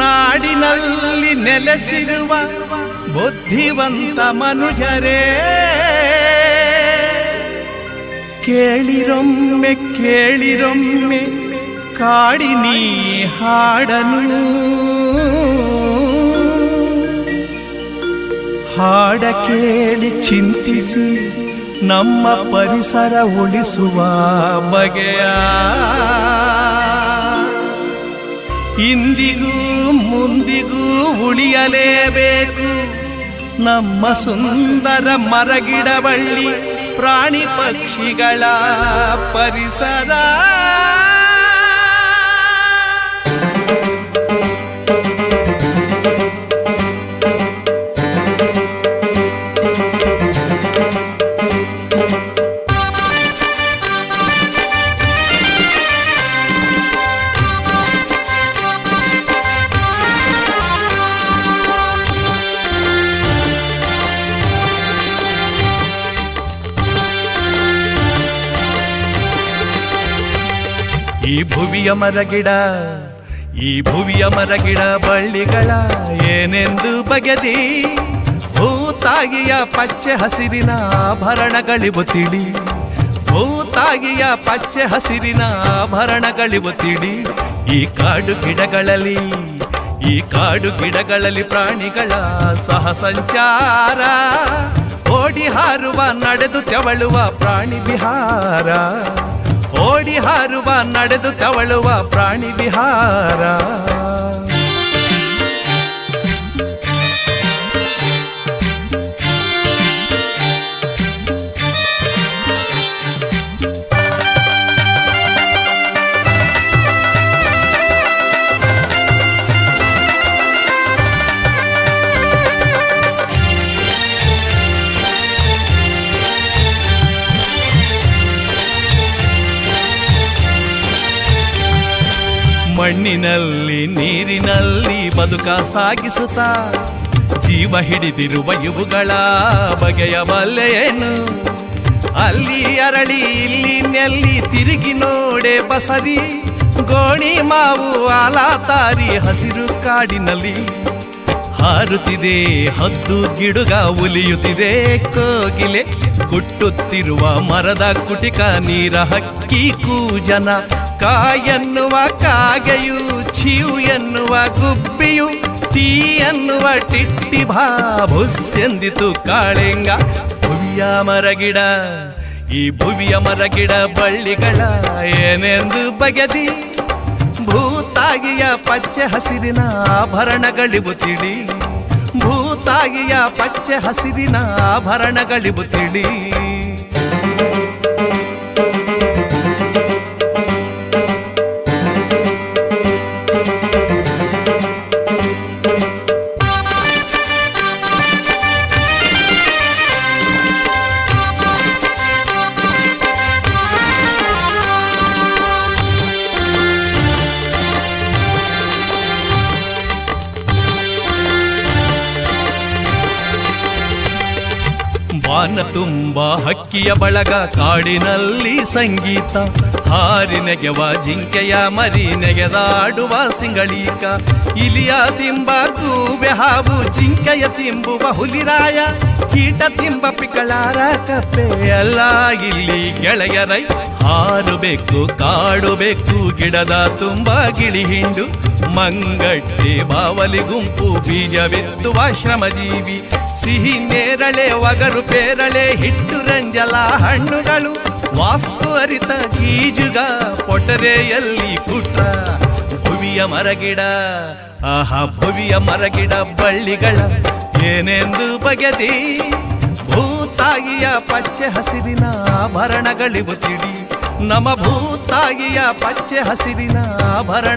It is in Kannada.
ನಾಡಿನಲ್ಲಿ ನೆಲೆಸಿರುವ ಬುದ್ಧಿವಂತ ಮನುಜರೇ ಕೇಳಿರೊಮ್ಮೆ ಕೇಳಿರೊಮ್ಮೆ ಕಾಡಿನಿ ಹಾಡನು. ಹಾಡ ಕೇಳಿ ಚಿಂತಿಸಿ ನಮ್ಮ ಪರಿಸರ ಉಳಿಸುವ ಬಗೆಯ ಇಂದಿಗೂ ಮುಂದಿಗೂ ಉಳಿಯಲೇಬೇಕು. ನಮ್ಮ ಸುಂದರ ಮರಗಿಡಬಳ್ಳಿ ಪ್ರಾಣಿ ಪಕ್ಷಿಗಳ ಪರಿಸರ. ಈ ಭುವಿಯ ಮರಗಿಡ, ಈ ಭುವಿಯ ಮರಗಿಡ ಬಳ್ಳಿಗಳ ಏನೆಂದು ಬಗೆದಿ? ಭೂತಾಗಿಯ ಪಚ್ಚೆ ಹಸಿರಿನ ಆಭರಣಗಳಿವು ತಿಳಿ. ಭೂತಾಗಿಯ ಪಚ್ಚೆ ಹಸಿರಿನ ಆಭರಣಗಳಿವು ತಿಳಿ. ಈ ಕಾಡು ಗಿಡಗಳಲ್ಲಿ, ಈ ಕಾಡು ಗಿಡಗಳಲ್ಲಿ ಪ್ರಾಣಿಗಳ ಸಹ ಸಂಚಾರ ಓಡಿ ಹಾರುವ, ನಡೆದು ತೆವಳುವ ಪ್ರಾಣಿ ವಿಹಾರ. ಹಾರುವ ನಡೆದು ತವಳುವ ಪ್ರಾಣಿ ವಿಹಾರ. ಮಣ್ಣಿನಲ್ಲಿ, ನೀರಿನಲ್ಲಿ ಬದುಕ ಸಾಗಿಸುತ್ತಾ, ಜೀವ ಹಿಡಿದಿರುವ ಇವುಗಳ ಬಗೆಯ ಬಲ್ಲೆಯೇನು ಅಲ್ಲಿ ಅರಳಿ, ಇಲ್ಲಿ ನೆಲ್ಲಿ, ತಿರುಗಿ ನೋಡೆ ಬಸರಿ ಗೋಣಿ ಮಾವು ಆಲಾತಾರಿ ಹಸಿರು ಕಾಡಿನಲ್ಲಿ ಹಾರುತ್ತಿದೆ, ಹದ್ದು ಗಿಡುಗ ಉಲಿಯುತ್ತಿದೆ, ಕೋಗಿಲೆ ಕುಟ್ಟುತ್ತಿರುವ ಮರದ ಕುಟಿಕ ನೀರ ಹಕ್ಕಿ ಕೂಜನ ಕಾಯನ್ನುವ ಕಾಗೆಯು, ಚಿಯು ಎನ್ನುವ ಗುಬ್ಬಿಯು, ಟೀ ಎನ್ನುವ ಟಿಟ್ಟಿ ಭಾಭುಸ್ಸೆಂದಿತು ಕಾಳೆಂಗ. ಭುವಿಯ ಮರಗಿಡ, ಈ ಭುವಿಯ ಮರಗಿಡ ಬಳ್ಳಿಗಳ ಏನೆಂದು ಬಗೆದಿ. ಭೂತಾಗಿಯ ಪಚ್ಚೆ ಹಸಿರಿನ ಆಭರಣಗಳಿವು ತಿಳಿ. ಭೂತಾಗಿಯ ಪಚ್ಚೆ ಹಸಿರಿನ ಆಭರಣಗಳಿವು ತಿಳಿ. ಬಾನ ತುಂಬ ಹಕ್ಕಿಯ ಬಳಗ ಕಾಡಿನಲ್ಲಿ ಸಂಗೀತ. ಹಾರಿ ನೆಗೆವ ಜಿಂಕೆಯ ಮರಿ ನೆಗೆದಾಡುವ ಸಿಂಗಳೀಕ. ಇಲಿಯ ತಿಂಬ ಕೂಬೆ ಹಾವು ಜಿಂಕೆಯ ತಿಂಬುವ ಹುಲಿರಾಯ. ಕೀಟ ತಿಂಬ ಪಿಕಳಾರ ಕಪ್ಪೆ ಎಲ್ಲ ಇಲ್ಲಿ ಗೆಳೆಯರೈ ಹಾರಬೇಕು ಕಾಡುಬೇಕು ಗಿಡದ ತುಂಬ ಗಿಳಿ ಹಿಂಡು. ಮಂಗಟ್ಟಿ ಬಾವಲಿ ಗುಂಪು ಬೀಜ ಬಿತ್ತುವ ಶ್ರಮಜೀವಿ. ಸಿಹಿ ನೇರಳೆ, ಒಗರು ಪೇರಳೆ, ಹಿಟ್ಟು ರಂಜಲ ಹಣ್ಣುಗಳು, ವಾಸ್ತು ಅರಿತ ಗೀಜುಗ ಪೊಟರೆಯಲ್ಲಿ ಕುಟ್ಟ ಭುವಿಯ ಮರಗಿಡ. ಆಹಾ, ಭುವಿಯ ಮರಗಿಡ ಬಳ್ಳಿಗಳ, ಏನೆಂದು ಬಗೆದಿ? ಭೂತಾಗಿಯ ಪಚ್ಚೆ ಹಸಿರಿನ ಆಭರಣಗಳಿವು ತಿಳಿ. ನಮ ಭೂತಾಗಿಯ ಪಚ್ಚೆ ಹಸಿರಿನ ಆಭರಣ